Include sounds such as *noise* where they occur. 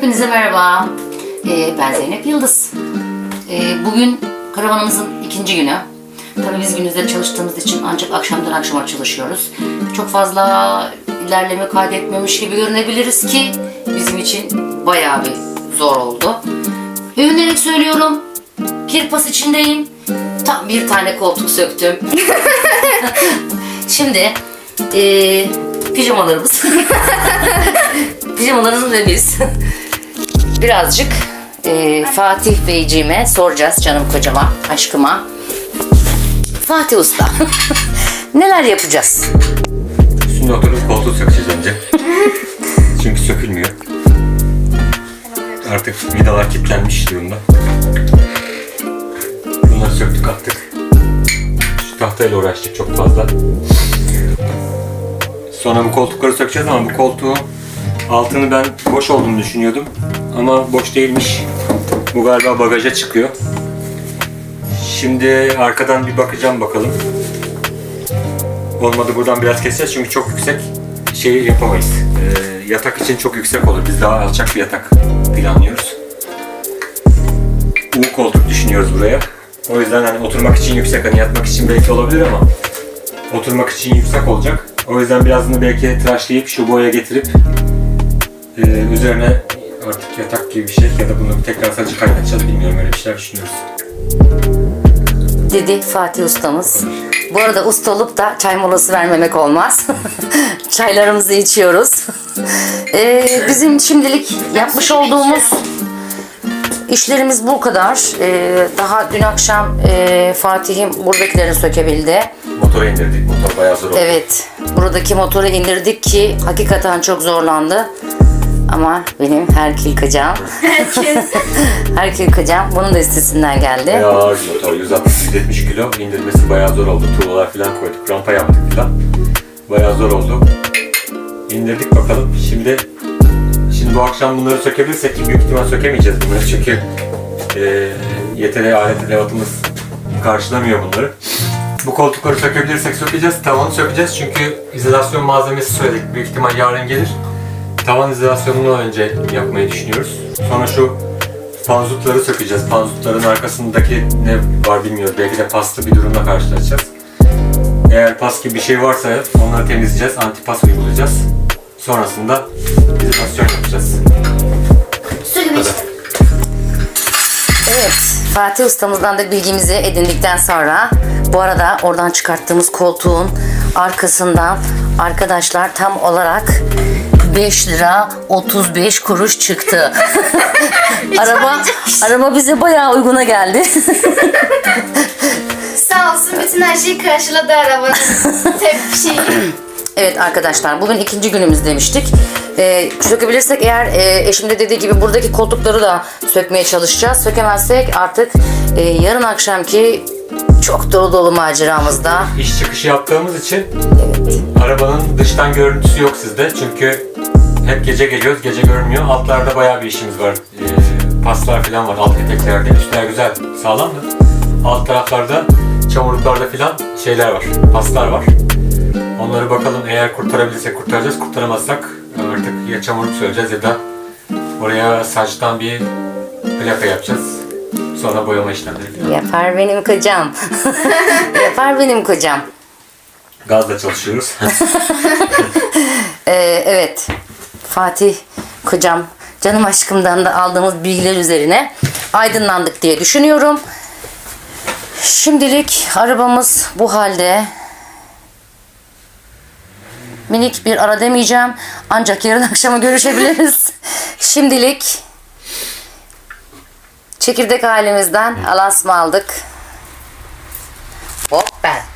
Hepinize merhaba. Ee, ben Zeynep Yıldız. Ee, bugün karavanımızın ikinci günü. Tabii biz gündüzleri çalıştığımız için ancak akşamdan akşama çalışıyoruz. Çok fazla ilerleme kaydetmemiş gibi görünebiliriz ki bizim için bayağı bir zor oldu. Övünerek söylüyorum. Kirpas içindeyim. Tam bir tane koltuk söktüm. *laughs* Şimdi ee, pijamalarımız *laughs* pijamalarımız ve biz birazcık e, Fatih Beyciğime soracağız canım kocama, aşkıma. Fatih Usta, *laughs* neler yapacağız? Üstünde oturup koltuğu sökeceğiz önce. *laughs* Çünkü sökülmüyor. Artık vidalar kilitlenmiş durumda. Bunları söktük attık. Şu tahtayla uğraştık çok fazla. Sonra bu koltukları sökeceğiz ama bu koltuğun altını ben boş olduğunu düşünüyordum. Ama boş değilmiş. Bu galiba bagaja çıkıyor. Şimdi arkadan bir bakacağım bakalım. Olmadı buradan biraz keseceğiz çünkü çok yüksek şey yapamayız. Ee, yatak için çok yüksek olur. Biz daha alçak bir yatak planlıyoruz. U koltuk düşünüyoruz buraya. O yüzden hani oturmak için yüksek, hani yatmak için belki olabilir ama oturmak için yüksek olacak. O yüzden birazını belki tıraşlayıp şu boya getirip e, üzerine artık yatak gibi bir şey ya da bunu bir tekrar sadece kaynatacağız bilmiyorum öyle bir şeyler düşünüyoruz. Dedi Fatih Ustamız. Bu arada usta olup da çay molası vermemek olmaz. *laughs* Çaylarımızı içiyoruz. Ee, bizim şimdilik yapmış olduğumuz işlerimiz bu kadar. Ee, daha dün akşam e, Fatih'im buradakilerini sökebildi. Motora indirdik. Motor bayağı zor oldu. Evet, buradaki motoru indirdik ki hakikaten çok zorlandı. Ama benim Herkül kocam, Herkül *laughs* kocam bunun da üstesinden geldi. Bayağı ağır bir motor. 160-170 kilo. indirmesi bayağı zor oldu. Tuğlalar falan koyduk. Rampa yaptık falan. Bayağı zor oldu. İndirdik bakalım. Şimdi şimdi bu akşam bunları sökebilirsek ki büyük ihtimal sökemeyeceğiz bunları çünkü e, yeteri alet edevatımız karşılamıyor bunları. Bu koltukları sökebilirsek sökeceğiz. Tavanı sökeceğiz çünkü izolasyon malzemesi söyledik. Büyük ihtimal yarın gelir. Tavan izolasyonunu önce yapmayı düşünüyoruz. Sonra şu panzutları sökeceğiz. Panzutların arkasındaki ne var bilmiyoruz. Belki de paslı bir durumla karşılaşacağız. Eğer pas gibi bir şey varsa onları temizleyeceğiz. Antipas uygulayacağız. Sonrasında izolasyon yapacağız. Evet, Fatih ustamızdan da bilgimizi edindikten sonra bu arada oradan çıkarttığımız koltuğun arkasından arkadaşlar tam olarak 5 lira 35 kuruş çıktı. *laughs* araba araba bize bayağı uyguna geldi. *laughs* Sağ olsun bütün her şeyi karşıladı arabanın *laughs* tepki. Evet arkadaşlar bugün ikinci günümüz demiştik. Ee, sökebilirsek eğer e, eşim de dediği gibi buradaki koltukları da sökmeye çalışacağız. Sökemezsek artık e, yarın akşamki çok dolu dolu maceramızda İş çıkışı yaptığımız için arabanın dıştan görüntüsü yok sizde. Çünkü hep gece geliyoruz, gece görünmüyor. Altlarda bayağı bir işimiz var. Ee, paslar falan var alt eteklerde. Üstler güzel, sağlam da. Alt taraflarda, çamurluklarda falan şeyler var, paslar var. Onları bakalım eğer kurtarabilirsek kurtaracağız. Kurtaramazsak artık ya çamurluk söyleyeceğiz ya da oraya saçtan bir plaka yapacağız. Sonra boyama işlemleri falan. yapar benim kocam. *laughs* yapar benim kocam. Gazla çalışıyoruz. *laughs* Ee, evet Fatih kocam canım aşkımdan da aldığımız bilgiler üzerine aydınlandık diye düşünüyorum. Şimdilik arabamız bu halde. Minik bir ara demeyeceğim. Ancak yarın *laughs* akşama görüşebiliriz. Şimdilik çekirdek ailemizden alasma aldık. Hop ben.